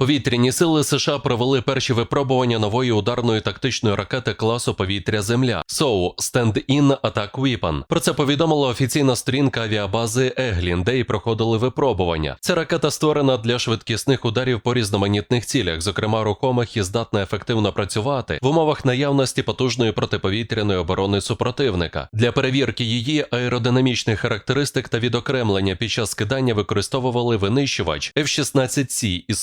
Повітряні сили США провели перші випробування нової ударної тактичної ракети класу повітря Земля СОУ Stand-in Attack Weapon. Про це повідомила офіційна сторінка авіабази Еглін, де й проходили випробування. Ця ракета створена для швидкісних ударів по різноманітних цілях, зокрема рухомих і здатна ефективно працювати в умовах наявності потужної протиповітряної оборони супротивника. Для перевірки її аеродинамічних характеристик та відокремлення під час скидання використовували винищувач F-16C із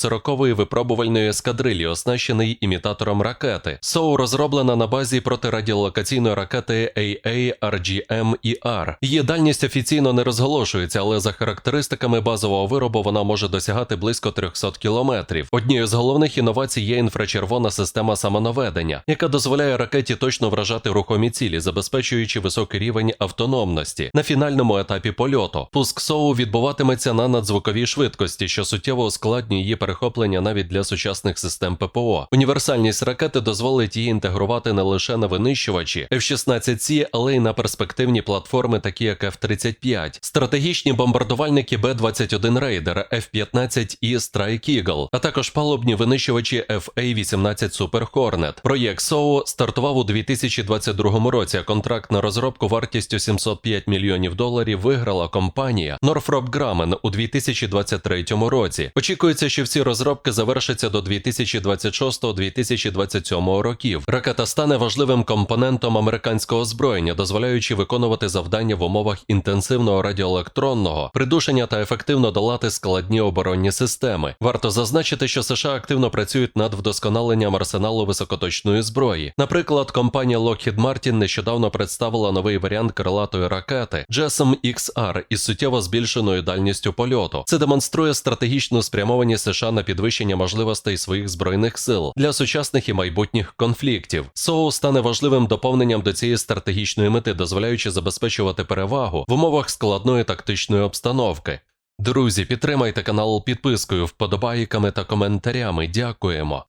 40-ї випробувальної ескадрилі, оснащений імітатором ракети. СОУ розроблена на базі протирадіолокаційної ракети AA-RGM-ER. Її дальність офіційно не розголошується, але за характеристиками базового виробу вона може досягати близько 300 кілометрів. Однією з головних інновацій є інфрачервона система самонаведення, яка дозволяє ракеті точно вражати рухомі цілі, забезпечуючи високий рівень автономності на фінальному етапі польоту. Пуск СОУ відбуватиметься на надзвуковій швидкості, що суттєво ускладнює її перехоплення навіть для сучасних систем ППО. Універсальність ракети дозволить її інтегрувати не лише на винищувачі F-16C, але й на перспективні платформи, такі як F-35, стратегічні бомбардувальники Б-21 Рейдер, F-15 і Strike Eagle, а також палубні винищувачі FA-18 Super Hornet. Проєкт СОУ стартував у 2022 році. Контракт на розробку вартістю 705 мільйонів доларів виграла компанія Northrop Grumman у 2023 році. Очікується, що всі розробки завершаться до 2026-2027 років. Ракета стане важливим компонентом американського озброєння, дозволяючи виконувати завдання в умовах інтенсивного радіоелектронного придушення та ефективно долати складні оборонні системи. Варто зазначити, що США активно працюють над вдосконаленням арсеналу високоточної зброї. Наприклад, компанія Lockheed Martin нещодавно представила новий варіант крилатої ракети JASM XR із суттєво збільшеною дальністю польоту. Це демонструє стратегічну спрямованість США на підвищення можливостей своїх збройних сил для сучасних і майбутніх конфліктів. СОУ стане важливим доповненням до цієї стратегічної мети, дозволяючи забезпечувати перевагу в умовах складної тактичної обстановки. Друзі, підтримайте канал підпискою, вподобайками та коментарями. Дякуємо.